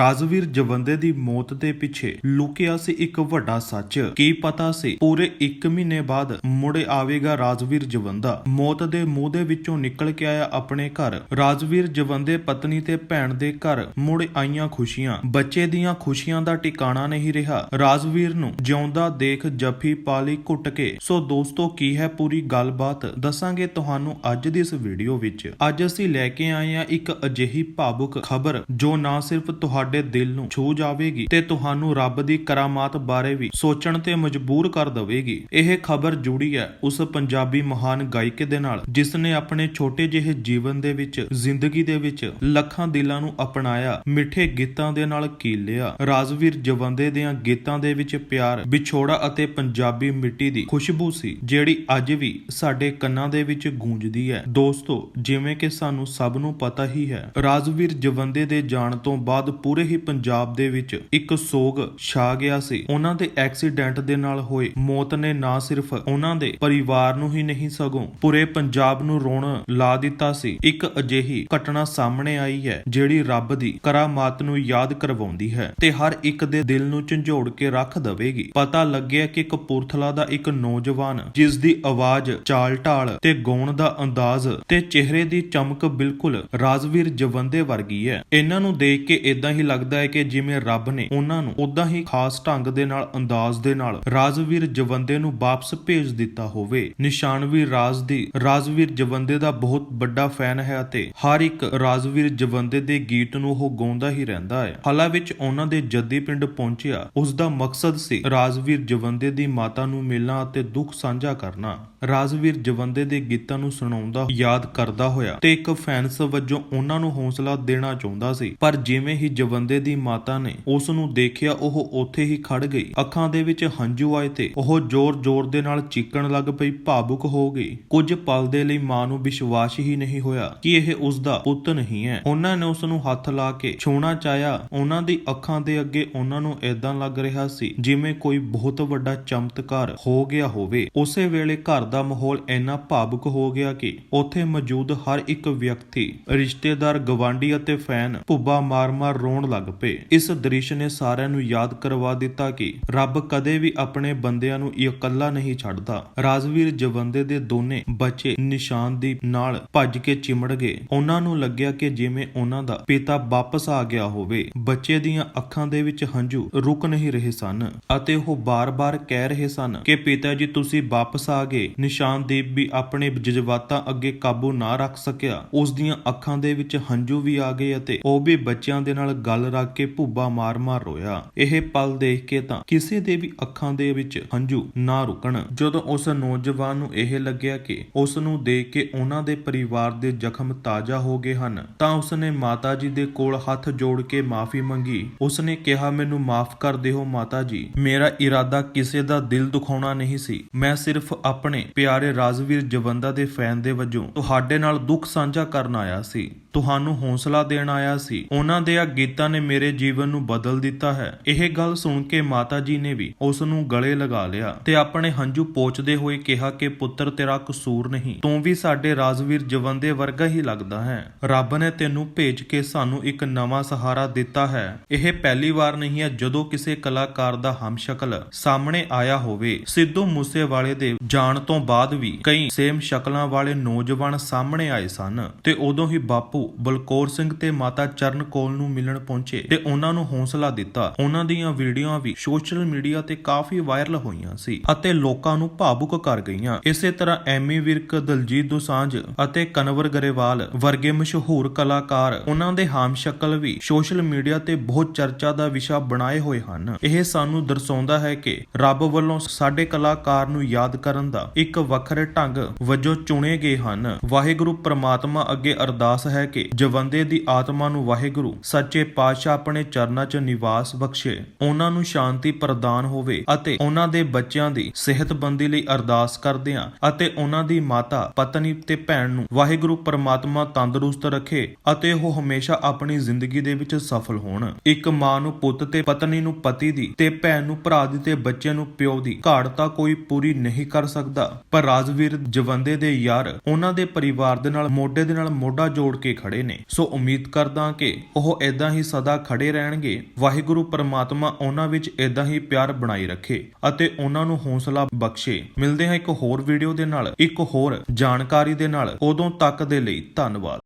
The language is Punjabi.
ਰਾਜਵੀਰ ਜਵੰਦੇ ਦੀ ਮੌਤ ਦੇ ਪਿੱਛੇ ਲੁਕਿਆ ਸੀ ਇੱਕ ਵੱਡਾ ਸੱਚ। ਕੀ ਪਤਾ ਸੀ? ਪੂਰੇ 1 ਮਹੀਨੇ ਬਾਅਦ ਮੁੜੇ ਆਵੇਗਾ ਰਾਜਵੀਰ ਜਵੰਦਾ। ਮੌਤ ਦੇ ਮੂੰਹ ਦੇ ਵਿੱਚੋਂ ਨਿਕਲ ਕੇ ਆਇਆ ਆਪਣੇ ਘਰ। ਰਾਜਵੀਰ ਜਵੰਦੇ ਪਤਨੀ ਤੇ ਭੈਣ ਦੇ ਘਰ ਮੁੜ ਆਈਆਂ ਖੁਸ਼ੀਆਂ। ਬੱਚੇ ਦੀਆਂ ਖੁਸ਼ੀਆਂ ਦਾ ਟਿਕਾਣਾ ਨਹੀਂ ਰਿਹਾ। ਰਾਜਵੀਰ ਨੂੰ ਜਿਉਂਦਾ ਦੇਖ ਜੱਫੀ ਪਾਲੀ ਘੁੱਟ ਕੇ, ਸੋ ਦੋਸਤੋ, ਕੀ ਹੈ ਪੂਰੀ ਗੱਲਬਾਤ? ਦੱਸਾਂਗੇ ਤੁਹਾਨੂੰ ਅੱਜ ਦੀ ਇਸ ਵੀਡੀਓ ਵਿੱਚ। ਅੱਜ ਅਸੀਂ ਲੈ ਕੇ ਆਏ ਹਾਂ ਇੱਕ ਅਜਿਹੀ ਭਾਵੁਕ ਖਬਰ, ਜੋ ਨਾ ਸਿਰਫ ਤੁਹਾਡੇ ਦਿਲ ਨੂੰ ਛੂ ਜਾਵੇਗੀ ਤੇ ਤੁਹਾਨੂੰ ਰੱਬ ਦੀ ਕਰਾਮਾਤ ਬਾਰੇ ਵੀ ਸੋਚਣ ਤੇ ਮਜਬੂਰ ਕਰ ਦੇਵੇਗੀ। ਇਹ ਖਬਰ ਜੁੜੀ ਹੈ ਉਸ ਪੰਜਾਬੀ ਮਹਾਨ ਗਾਇਕ ਦੇ ਨਾਲ ਜਿਸ ਨੇ ਆਪਣੇ ਛੋਟੇ ਜਿਹੇ ਜੀਵਨ ਦੇ ਵਿੱਚ, ਜ਼ਿੰਦਗੀ ਦੇ ਵਿੱਚ ਲੱਖਾਂ ਦਿਲਾਂ ਨੂੰ ਅਪਣਾਇਆ, ਮਿੱਠੇ ਗੀਤਾਂ ਦੇ ਨਾਲ ਕੀਲਿਆ ਰਾਜਵੀਰ ਜਵੰਦੇ ਦੀਆਂ ਗੀਤਾਂ ਦੇ ਵਿੱਚ ਪਿਆਰ, ਵਿਛੋੜਾ ਅਤੇ ਪੰਜਾਬੀ ਮਿੱਟੀ ਦੀ ਖੁਸ਼ਬੂ ਸੀ, ਜਿਹੜੀ ਅੱਜ ਵੀ ਸਾਡੇ ਕੰਨਾਂ ਦੇ ਵਿੱਚ ਗੂੰਜਦੀ ਹੈ। ਦੋਸਤੋ, ਜਿਵੇਂ ਕਿ ਸਾਨੂੰ ਸਭ ਨੂੰ ਪਤਾ ਹੀ ਹੈ, ਰਾਜਵੀਰ ਜਵੰਦੇ ਦੇ ਜਾਣ ਤੋਂ ਬਾਅਦ ਪੂਰੇ ਹੀ ਪੰਜਾਬ ਦੇ ਵਿੱਚ ਇੱਕ ਸੋਗ ਛਾ ਗਿਆ ਸੀ। ਉਹਨਾਂ ਦੇ ਐਕਸੀਡੈਂਟ ਦੇ ਨਾਲ ਹੋਏ ਮੌਤ ਨੇ ਨਾ ਸਿਰਫ ਉਹਨਾਂ ਦੇ ਪਰਿਵਾਰ ਨੂੰ ਹੀ ਨਹੀਂ, ਸਗੋਂ ਪੂਰੇ ਪੰਜਾਬ ਨੂੰ ਰੋਣ ਲਾ ਦਿੱਤਾ ਸੀ। ਇੱਕ ਅਜਿਹੀ ਘਟਨਾ ਸਾਹਮਣੇ ਆਈ ਹੈ, ਜਿਹੜੀ ਰੱਬ ਦੀ ਕਰਾਮਾਤ ਨੂੰ ਯਾਦ ਕਰਵਾਉਂਦੀ ਹੈ ਤੇ ਹਰ ਇੱਕ ਦੇ ਦਿਲ ਨੂੰ ਝੰਜੋੜ ਕੇ ਰੱਖ ਦੇਵੇਗੀ। ਪਤਾ ਲੱਗਿਆ ਕਿ ਕਪੂਰਥਲਾ ਦਾ ਇੱਕ ਨੌਜਵਾਨ, ਜਿਸ ਦੀ ਆਵਾਜ਼ ਚਾਲ ਢਾਲ ਤੇ ਗਾਉਣ ਦਾ ਅੰਦਾਜ਼ ਤੇ ਚਿਹਰੇ ਦੀ ਚਮਕ ਬਿਲਕੁਲ ਰਾਜਵੀਰ ਜਵੰਦੇ ਵਰਗੀ ਹੈ। ਇਹਨਾਂ ਨੂੰ ਦੇਖ ਕੇ ਇਦਾਂ ਹੀ ਲੱਗਦਾ ਹੈ ਕਿ ਜਿਵੇਂ ਰੱਬ ਨੇ ਉਹਨਾਂ ਨੂੰ ਉਦਾਂ ਹੀ ਖਾਸ ਢੰਗ ਦੇ ਨਾਲ, ਅੰਦਾਜ਼ ਦੇ ਨਾਲ ਰਾਜਵੀਰ ਜਵੰਦੇ ਨੂੰ ਵਾਪਸ ਭੇਜ ਦਿੱਤਾ ਹੋਵੇ। ਨਿਸ਼ਾਨਵੀ ਰਾਜ ਦੀ, ਰਾਜਵੀਰ ਜਵੰਦੇ ਦਾ ਬਹੁਤ ਵੱਡਾ ਫੈਨ ਹੈ ਅਤੇ ਹਰ ਇੱਕ ਰਾਜਵੀਰ ਜਵੰਦੇ ਦੇ ਗੀਤ ਨੂੰ ਉਹ ਗਾਉਂਦਾ ਹੀ ਰਹਿੰਦਾ ਹੈ। ਹਾਲਾ ਵਿੱਚ ਉਹਨਾਂ ਦੇ ਜੱਦੀ ਪਿੰਡ ਪਹੁੰਚਿਆ ਉਸ ਦਾ ਮਕਸਦ ਸੀ ਰਾਜਵੀਰ ਜਵੰਦੇ ਦੀ ਮਾਤਾ ਨੂੰ ਮਿਲਣਾ ਅਤੇ ਦੁੱਖ ਸਾਂਝਾ ਕਰਨਾ। ਰਾਜਵੀਰ ਜਵੰਦੇ ਦੇ ਗੀਤਾਂ ਨੂੰ ਸੁਣਾਉਂਦਾ, ਯਾਦ ਕਰਦਾ ਹੋਇਆ ਤੇ ਇੱਕ ਫੈਨਸ ਵਜੋਂ ਉਹਨਾਂ ਨੂੰ ਹੌਸਲਾ ਦੇਣਾ ਚਾਹੁੰਦਾ ਸੀ। ਪਰ ਜਿਵੇਂ ਹੀ ਜਵੰਦੇ ਦੀ ਮਾਤਾ ਨੇ ਉਸ ਨੂੰ ਦੇਖਿਆ, ਉਹ ਉੱਥੇ ਹੀ ਖੜ ਗਈ। ਅੱਖਾਂ ਦੇ ਵਿੱਚ ਹੰਝੂ ਆਏ ਤੇ ਉਹ ਜ਼ੋਰ-ਜ਼ੋਰ ਦੇ ਨਾਲ ਚੀਕਣ ਲੱਗ ਪਈ, ਭਾਵੁਕ ਹੋ ਗਈ। ਕੁਝ ਪਲ ਦੇ ਲਈ ਮਾਂ ਨੂੰ ਵਿਸ਼ਵਾਸ ਹੀ ਨਹੀਂ ਹੋਇਆ ਕਿ ਇਹ ਉਸ ਦਾ ਪੁੱਤ ਨਹੀਂ ਹੈ। ਉਹਨਾਂ ਨੇ ਉਸ ਨੂੰ ਹੱਥ ਲਾ ਕੇ ਛੂਣਾ ਚਾਹਿਆ। ਉਹਨਾਂ ਦੀ ਅੱਖਾਂ ਦੇ ਅੱਗੇ ਉਹਨਾਂ ਨੂੰ ਏਦਾਂ ਲੱਗ ਰਿਹਾ ਸੀ ਜਿਵੇਂ ਕੋਈ ਬਹੁਤ ਵੱਡਾ ਚਮਤਕਾਰ ਹੋ ਗਿਆ ਹੋਵੇ। ਉਸੇ ਵੇਲੇ ਘਰ ਦਾ ਮਾਹੌਲ ਇੰਨਾ ਭਾਵੁਕ ਹੋ ਗਿਆ ਕਿ ਉੱਥੇ ਮੌਜੂਦ ਹਰ ਇੱਕ ਵਿਅਕਤੀ, ਰਿਸ਼ਤੇਦਾਰ ਗਵਾਂਢੀ ਅਤੇ ਫੈਨ ਭੁੱਬਾ ਮਾਰ-ਮਾਰ ਰੋਣ ਲੱਗ ਪਏ। ਇਸ ਦ੍ਰਿਸ਼ ਨੇ ਸਾਰਿਆਂ ਨੂੰ ਯਾਦ ਕਰਵਾ ਦਿੱਤਾ ਕਿ ਰੱਬ ਕਦੇ ਵੀ ਆਪਣੇ ਬੰਦਿਆਂ ਨੂੰ ਇਕੱਲਾ ਨਹੀਂ ਛੱਡਦਾ। ਰਾਜਵੀਰ ਜਵੰਦੇ ਦੇ ਦੋਨੇ ਬੱਚੇ ਨਿਸ਼ਾਨਦੀਪ ਨਾਲ ਭੱਜ ਕੇ ਚਿਮੜ ਗਏ। ਉਹਨਾਂ ਨੂੰ ਲੱਗਿਆ ਕਿ ਜਿਵੇਂ ਉਹਨਾਂ ਦਾ ਪਿਤਾ ਵਾਪਸ ਆ ਗਿਆ ਹੋਵੇ, ਬੱਚੇ ਦੀਆਂ ਅੱਖਾਂ ਦੇ ਵਿੱਚ ਹੰਝੂ ਰੁਕ ਨਹੀਂ ਰਹੇ ਸਨ ਅਤੇ ਉਹ ਬਾਰ-ਬਾਰ ਕਹਿ ਰਹੇ ਸਨ ਕਿ, ਪਿਤਾ ਜੀ, ਤੁਸੀਂ ਵਾਪਸ ਆ ਗਏ। ਨਿਸ਼ਾਨਦੀਪ ਵੀ ਆਪਣੇ ਜਜ਼ਬਾਤਾਂ ਅੱਗੇ ਕਾਬੂ ਨਾ ਰੱਖ ਸਕਿਆ। ਉਸ ਦੀਆਂ ਅੱਖਾਂ ਦੇ ਵਿੱਚ ਹੰਝੂ ਵੀ ਆ ਗਏ ਅਤੇ ਉਹ ਵੀ ਬੱਚਿਆਂ ਦੇ ਨਾਲ ਗੱਲ ਰੱਖ ਕੇ ਭੁੱਬਾ ਮਾਰ-ਮਾਰ ਰੋਇਆ। ਇਹ ਪਲ ਦੇਖ ਕੇ ਤਾਂ ਕਿਸੇ ਦੇ ਵੀ ਅੱਖਾਂ ਦੇ ਵਿੱਚ ਹੰਝੂ ਨਾ ਰੁਕਣ। ਜਦੋਂ ਉਸ ਨੌਜਵਾਨ ਨੂੰ ਇਹ ਲੱਗਿਆ ਕਿ ਉਸ ਨੂੰ ਦੇਖ ਕੇ ਉਹਨਾਂ ਦੇ ਪਰਿਵਾਰ ਦੇ ਜ਼ਖਮ ਤਾਜ਼ਾ ਹੋ ਗਏ ਹਨ, ਤਾਂ ਉਸਨੇ ਮਾਤਾ ਜੀ ਦੇ ਕੋਲ ਹੱਥ ਜੋੜ ਕੇ ਮਾਫੀ ਮੰਗੀ। ਉਸਨੇ ਕਿਹਾ, ਮੈਨੂੰ ਮਾਫ ਕਰ ਦਿਓ ਮਾਤਾ ਜੀ। ਮੇਰਾ ਇਰਾਦਾ ਕਿਸੇ ਦਾ ਦਿਲ ਦੁਖਾਉਣਾ ਨਹੀਂ ਸੀ। ਮੈਂ ਸਿਰਫ ਆਪਣੇ ਪਿਆਰੇ ਰਾਜਵੀਰ ਜਵੰਦਾ ਦੇ ਫੈਨ ਦੇ ਵਜੋਂ ਤੁਹਾਡੇ ਨਾਲ ਦੁੱਖ ਸਾਂਝਾ ਕਰਨ ਆਇਆ ਸੀ। ਤੁਹਾਨੂੰ ਹੌਸਲਾ ਦੇਣ ਆਇਆ ਸੀ। ਉਹਨਾਂ ਦੇ ਆ ਗੀਤਾਂ ਨੇ ਮੇਰੇ ਜੀਵਨ ਨੂੰ ਬਦਲ ਦਿੱਤਾ ਹੈ। ਇਹ ਗੱਲ ਸੁਣ ਕੇ ਮਾਤਾ ਜੀ ਨੇ ਵੀ ਉਸ ਨੂੰ ਗਲੇ ਲਗਾ ਲਿਆ ਤੇ ਆਪਣੇ ਹੰਝੂ ਪੋਚਦੇ ਹੋਏ ਕਿਹਾ ਕਿ, ਪੁੱਤਰ, ਤੇਰਾ ਕਸੂਰ ਨਹੀਂ। ਤੂੰ ਵੀ ਸਾਡੇ ਰਾਜਵੀਰ ਜਵੰਦੇ ਵਰਗਾ ਹੀ ਲੱਗਦਾ ਹੈ। ਰੱਬ ਨੇ ਤੈਨੂੰ ਭੇਜ ਕੇ ਸਾਨੂੰ ਇੱਕ ਨਵਾਂ ਸਹਾਰਾ ਦਿੱਤਾ ਹੈ। ਇਹ ਪਹਿਲੀ ਵਾਰ ਨਹੀਂ ਹੈ ਜਦੋਂ ਕਿਸੇ ਕਲਾਕਾਰ ਦਾ ਹਮਸ਼ਕਲ ਸਾਹਮਣੇ ਆਇਆ ਹੋਵੇ। ਸਿੱਧੂ ਮੂਸੇਵਾਲੇ ਦੇ ਜਾਣ ਤੋਂ ਬਾਅਦ ਵੀ ਕਈ ਸੇਮ ਸ਼ਕਲਾਂ ਵਾਲੇ ਨੌਜਵਾਨ ਸਾਹਮਣੇ ਆਏ ਸਨ ਤੇ ਉਦੋਂ ਹੀ ਬਾਪੂ ਬਲਕੌਰ ਸਿੰਘ ਤੇ ਮਾਤਾ ਚਰਨ ਕੌਲ ਨੂੰ ਮਿਲਣ ਪਹੁੰਚੇ ਤੇ ਉਹਨਾਂ ਨੂੰ ਹੌਸਲਾ ਦਿੱਤਾ। ਉਹਨਾਂ ਦੀਆਂ ਵੀਡੀਓਆਂ ਵੀ ਸੋਸ਼ਲ ਮੀਡੀਆ ਤੇ ਕਾਫੀ ਵਾਇਰਲ ਹੋਈਆਂ ਸੀ ਅਤੇ ਲੋਕਾਂ ਨੂੰ ਭਾਵੁਕ ਕਰ ਗਈਆਂ। ਇਸੇ ਤਰ੍ਹਾਂ ਐਮੀ ਵਿਰਕ, ਦਲਜੀਤ ਦੋਸਾਂਝ ਅਤੇ ਕਨਵਰ ਗਰੇਵਾਲ ਵਰਗੇ ਮਸ਼ਹੂਰ ਕਲਾਕਾਰ ਉਹਨਾਂ ਦੇ ਹਾਮ ਸ਼ਕਲ ਵੀ ਸੋਸ਼ਲ ਮੀਡੀਆ ਤੇ ਬਹੁਤ ਚਰਚਾ ਦਾ ਵਿਸ਼ਾ ਬਣਾਏ ਹੋਏ ਹਨ। ਇਹ ਸਾਨੂੰ ਦਰਸਾਉਂਦਾ ਹੈ ਕਿ ਰੱਬ ਵੱਲੋਂ ਸਾਡੇ ਕਲਾਕਾਰ ਨੂੰ ਯਾਦ ਕਰਨ ਦਾ ਇੱਕ ਵੱਖਰੇ ਢੰਗ ਵਜੋਂ ਚੁਣੇ ਗਏ ਹਨ। ਵਾਹਿਗੁਰੂ ਪ੍ਰਮਾਤਮਾ ਅੱਗੇ ਅਰਦਾਸ ਹੈ ਕਿ ਜਵੰਦੇ ਦੀ ਆਤਮਾ ਨੂੰ ਵਾਹਿਗੁਰੂ ਸੱਚੇ ਪਾਤਸ਼ਾਹ ਆਪਣੇ ਚਰਨਾਂ 'ਚ ਨਿਵਾਸ ਬਖਸ਼ੇ। ਉਹਨਾਂ ਨੂੰ ਸ਼ਾਂਤੀ ਪ੍ਰਦਾਨ ਹੋਵੇ ਅਤੇ ਉਹਨਾਂ ਦੇ ਬੱਚਿਆਂ ਦੀ ਸਿਹਤਬੰਦੀ ਲਈ ਅਰਦਾਸ ਕਰਦੇ ਹਾਂ ਅਤੇ ਉਹਨਾਂ ਦੀ ਮਾਤਾ, ਪਤਨੀ ਤੇ ਭੈਣ ਨੂੰ ਵਾਹਿਗੁਰੂ ਪ੍ਰਮਾਤਮਾ ਤੰਦਰੁਸਤ ਰੱਖੇ ਅਤੇ ਉਹ ਹਮੇਸ਼ਾ ਆਪਣੀ ਜ਼ਿੰਦਗੀ ਦੇ ਵਿੱਚ ਸਫਲ ਹੋਣ। ਇੱਕ ਮਾਂ ਨੂੰ ਪੁੱਤ ਤੇ ਪਤਨੀ ਨੂੰ ਪਤੀ ਦੀ ਤੇ ਭੈਣ ਨੂੰ ਭਰਾ ਦੀ ਤੇ ਬੱਚਿਆਂ ਨੂੰ ਪਿਓ ਦੀ ਘਾੜ ਤਾਂ ਕੋਈ ਪੂਰੀ ਨਹੀਂ ਕਰ ਸਕਦਾ। ਪਰ ਰਾਜਵੀਰ ਜਵੰਦੇ ਦੇ ਯਾਰ ਉਹਨਾਂ ਦੇ ਪਰਿਵਾਰ ਦੇ ਨਾਲ ਮੋਢੇ ਦੇ ਨਾਲ ਮੋਢਾ ਜੋੜ ਕੇ ਖੜੇ ਨੇ। ਸੋ ਉਮੀਦ ਕਰਦਾ ਕਿ ਉਹ ਇਦਾਂ ਹੀ ਸਦਾ ਖੜੇ ਰਹਿਣਗੇ। ਵਾਹਿਗੁਰੂ ਪਰਮਾਤਮਾ ਉਹਨਾਂ ਵਿੱਚ ਇਦਾਂ ਹੀ ਪਿਆਰ ਬਣਾਈ ਰੱਖੇ ਅਤੇ ਉਹਨਾਂ ਨੂੰ ਹੌਸਲਾ ਬਖਸ਼ੇ। ਮਿਲਦੇ ਹਾਂ ਇੱਕ ਹੋਰ ਵੀਡੀਓ ਦੇ ਨਾਲ। ਇੱਕ ਹੋਰ ਜਾਣਕਾਰੀ ਦੇ ਨਾਲ। ਉਦੋਂ ਤੱਕ ਦੇ ਲਈ ਧੰਨਵਾਦ।